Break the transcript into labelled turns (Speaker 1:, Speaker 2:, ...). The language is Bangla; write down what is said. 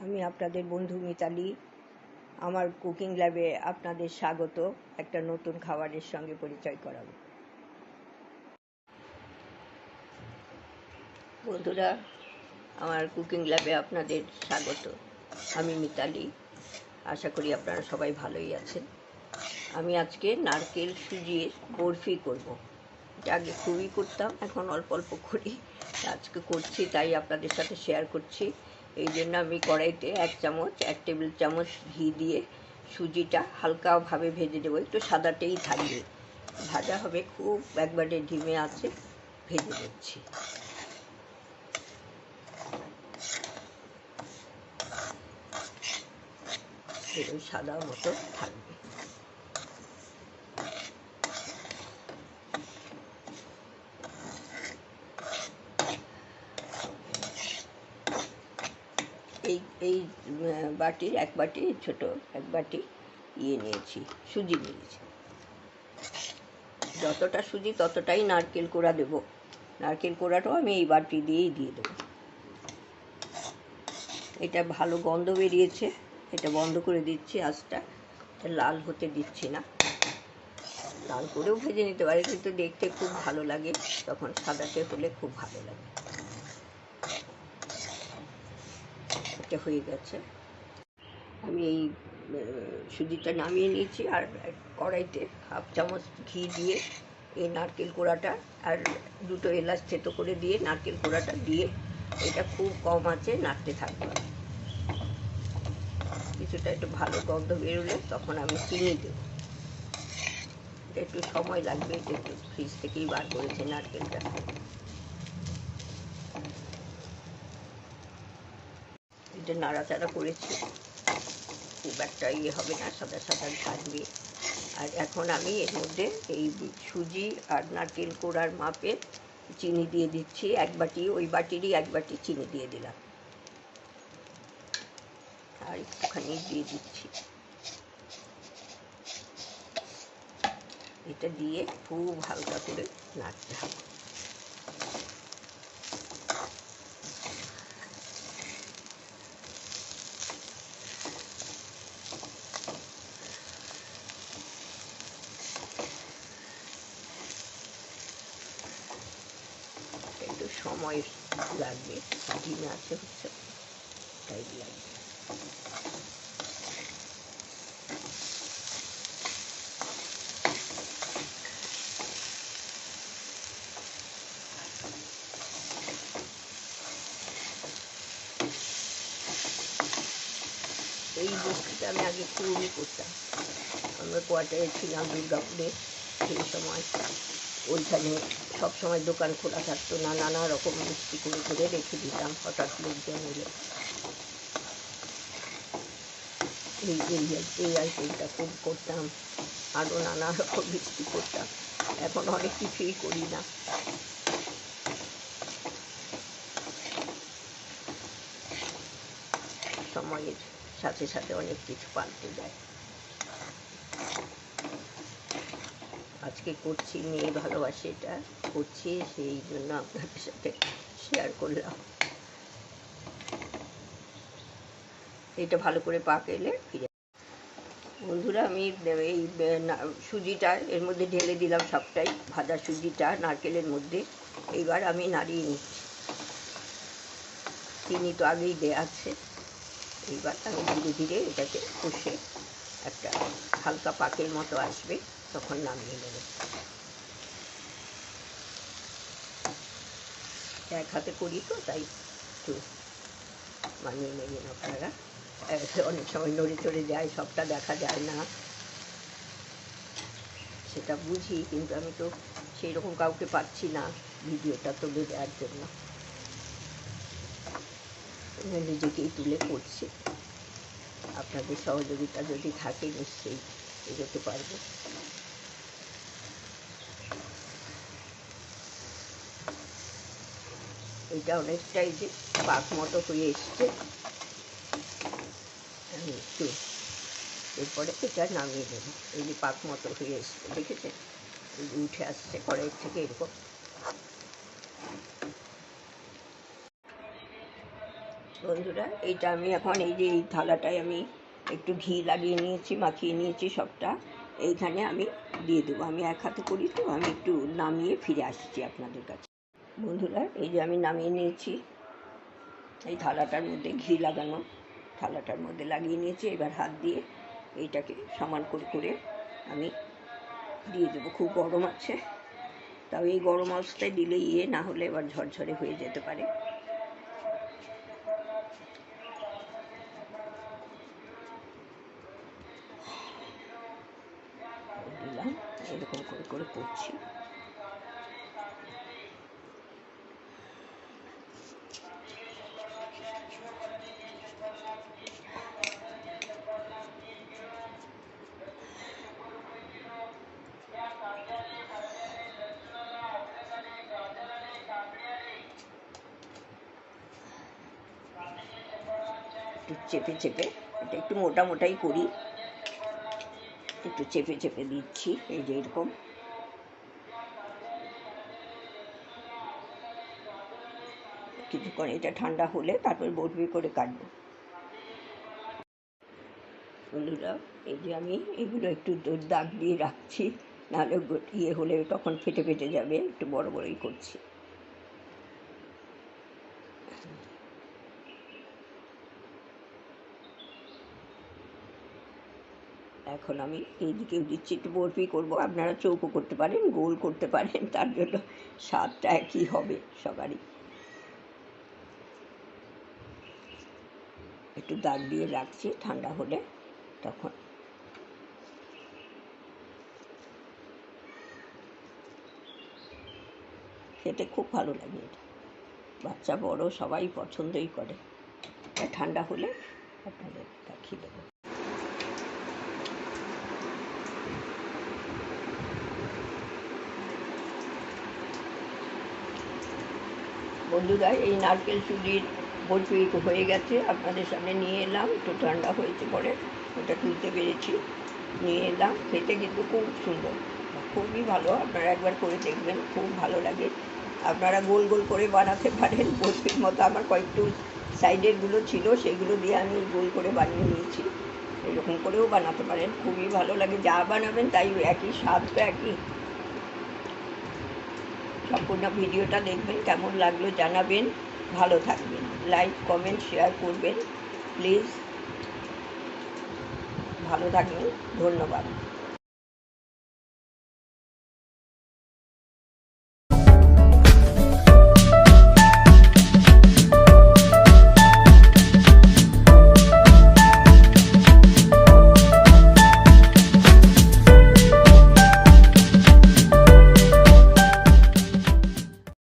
Speaker 1: আমি আপনাদের বন্ধু মিতালি। আমার কুকিং ল্যাবে আপনাদের স্বাগত। একটা নতুন খাবারের সঙ্গে পরিচয় করাবো। বন্ধুরা, আমার কুকিং ল্যাবে আপনাদের স্বাগত। আমি মিতালি। আশা করি আপনারা সবাই ভালোই আছেন। আমি আজকে নারকেল সুজিয়ে বরফি করব। এটা আগে খুবই করতাম, এখন অল্প অল্প করি। আজকে করছি, তাই আপনাদের সাথে শেয়ার করছি। এই জন্য আমি কড়াইতে এক চামচ, এক টেবিল চামচ ঘি দিয়ে সুজিটা হালকাভাবে ভেজে দেবো একটু সাদাটেই থাকবে। ভাজা হবে খুব, একবারে ধিমে আছে, ভেজে দিচ্ছি সাদা মতো থাকবে। এই এই বাটির, এক বাটি ছোট, এক বাটি ইয়ে নিয়েছি, সুজি নিয়েছি। যতটা সুজি ততটাই নারকেল কোড়া দেব। নারকেল কোড়াটাও আমি এই বাটি দিয়েই দিয়ে দেবো। এটা ভালো গন্ধ বেরিয়েছে, এটা বন্ধ করে দিচ্ছি আঁচটা। এটা লাল হতে দিচ্ছি না। লাল করেও ভেজে নিতে পারে, কিন্তু দেখতে খুব ভালো লাগে, তখন সাদাতে হলে খুব ভালো লাগে। এটা হয়ে গেছে। আমি এই সুজিটা নামিয়ে নিয়েছি আর কড়াইতে হাফ চামচ ঘি দিয়ে এই নারকেল কোড়াটা আর দুটো এলাচ থেতো করে দিয়ে নারকেল কোড়াটা দিয়ে এটা খুব কম আছে নাড়তে থাকবে। কিছুটা একটু ভালো গন্ধ বেরোলে তখন আমি চিনি দেব। একটু সময় লাগবে একটু ফ্রিজ থেকেই বার করেছে নারকেলটা। এটা নাড়াচাড়া করেছি, খুব একটা ইয়ে হবে না, সাদা সাদা থাকবে। আর এখন আমি এর মধ্যে এই সুজি আর নারকেল কোড়ার মাপে চিনি দিয়ে দিচ্ছি, এক বাটি, ওই বাটিরই এক বাটি চিনি দিয়ে দিলাম। আর একটুখানি দিয়ে দিচ্ছি। এটা দিয়ে খুব হালকা করে নাড়তে হবে। একটু সময় লাগবে ডিম আছে হচ্ছে, তাই লাগবে। এই বস্তুটা আমি আগে খুবই করতাম। আমরা কোয়ার্টারে ছিলাম দুর্গাপুরে, সেই সময়। ওইখানে সব সময় দোকান খোলা থাকতো, না নানা রকম মিষ্টি করে করে রেখে দিতাম হঠাৎ লোকজন এলে। এই এই এই আইটেমটা খুব করতাম আরও নানা রকম মিষ্টি করতাম। এখন অনেক কিছুই করি না। সময়ের সাথে সাথে অনেক কিছু পাল্টে যায়। আজকে করছি, মেয়ে ভালোবাসে এটা করছি, সেই জন্য আপনাদের সাথে শেয়ার করলাম। এটা ভালো করে পাক এলে ফিরে বন্ধুরা, আমি এই সুজিটা, এর মধ্যে ঢেলে দিলাম সবটাই, ভাজা সুজিটা নারকেলের মধ্যে। এইবার আমি নাড়িয়ে নিচ্ছি। চিনি তো আগেই দেওয়া আছে। এইবার আমি ধীরে ধীরে এটাকে কষে একটা হালকা পাকের মতো আসবে। তখন নামিয়ে নেব। এক হাতে করি তো, তাই একটু মানিয়ে নেবেন আপনারা। অনেক সময় নড়ে চড়ে যায়, সবটা দেখা যায় না। সেটা বুঝি, কিন্তু আমি তো সেই রকম কাউকে পাচ্ছি না ভিডিওটা তুলে দেওয়ার জন্য। নিজেকেই তুলে করছি। আপনাদের সহযোগিতা যদি থাকে, নিশ্চয়ই এগোতে পারব। এটা অনেকটাই যে পাক মতো হয়ে এসছে। আমি একটু এরপরে এটা নামিয়ে দেব এই যে পাক মতো হয়ে এসছে, দেখেছেন? উঠে আসছে কড়াইয়ের থেকে এরকম। বন্ধুরা এইটা আমি এখন এই যে এই থালাটায় আমি একটু ঘি লাগিয়ে নিয়েছি, মাখিয়ে নিয়েছি সবটা। এইখানে আমি দিয়ে দেবো। আমি এক হাতে করি তো, আমি একটু নামিয়ে ফিরে আসছি আপনাদের কাছে। বন্ধুরা, এই যে আমি নামিয়ে নিয়েছি। এই থালাটার মধ্যে ঘি লাগানো, থালাটার মধ্যে লাগিয়ে নিয়েছি। এবার হাত দিয়ে এইটাকে সমান করে করে আমি দিয়ে দেবো। খুব গরম আছে, তাও এই গরম অবস্থায় দিলে ইয়ে না হলে এবার ঝরঝরে হয়ে যেতে পারে। দিলাম, এরকম করে করে করছি। একটু চেপে চেপে, এটা একটু মোটা মোটাই করি। একটু চেপে চেপে দিচ্ছি, এই যে এরকম। কিছুক্ষণ এটা ঠান্ডা হলে তারপর বরফি করে কাটবো। বন্ধুরা, এই যে আমি এগুলো একটু দাগ দিয়ে রাখছি, নাহলে ইয়ে হলে তখন ফেটে ফেটে যাবে, একটু বড় বড়ই করছি। এখন আমি এইদিকেও দিচ্ছি, একটু বরফি করব। আপনারা চৌকো করতে পারেন, গোল করতে পারেন, তার জন্য স্বাদটা একই হবে সবারই। একটু দাগ দিয়ে রাখছি, ঠান্ডা হলে তখন। খেতে খুব ভালো লাগে এটা। বাচ্চা বড়, সবাই পছন্দই করে। ঠান্ডা হলে আপনাদের দেখিয়ে দেবো বন্ধুরা, এই নারকেল চুরির বরফি হয়ে গেছে, আপনাদের সামনে নিয়ে এলাম। একটু ঠান্ডা হয়েছে পরে, ওটা তুলতে পেরেছি। নিয়ে এলাম, খেতে কিন্তু খুব সুন্দর, খুবই ভালো, আপনারা একবার করে দেখবেন, খুব ভালো লাগে। আপনারা গোল গোল করে বানাতে পারেন বরফির মতো আমার কয়েকটু সাইডেরগুলো ছিল, সেগুলো দিয়ে আমি গোল করে বানিয়ে নিয়েছি। এরকম করেও বানাতে পারেন, খুবই ভালো লাগে, যা বানাবেন তাই একই স্বাদ তো একই। সম্পূর্ণ ভিডিওটা দেখবেন, কেমন লাগল জানাবেন, ভালো থাকবেন। লাইক কমেন্ট শেয়ার করবেন। প্লিজ ভালো থাকবেন। ধন্যবাদ।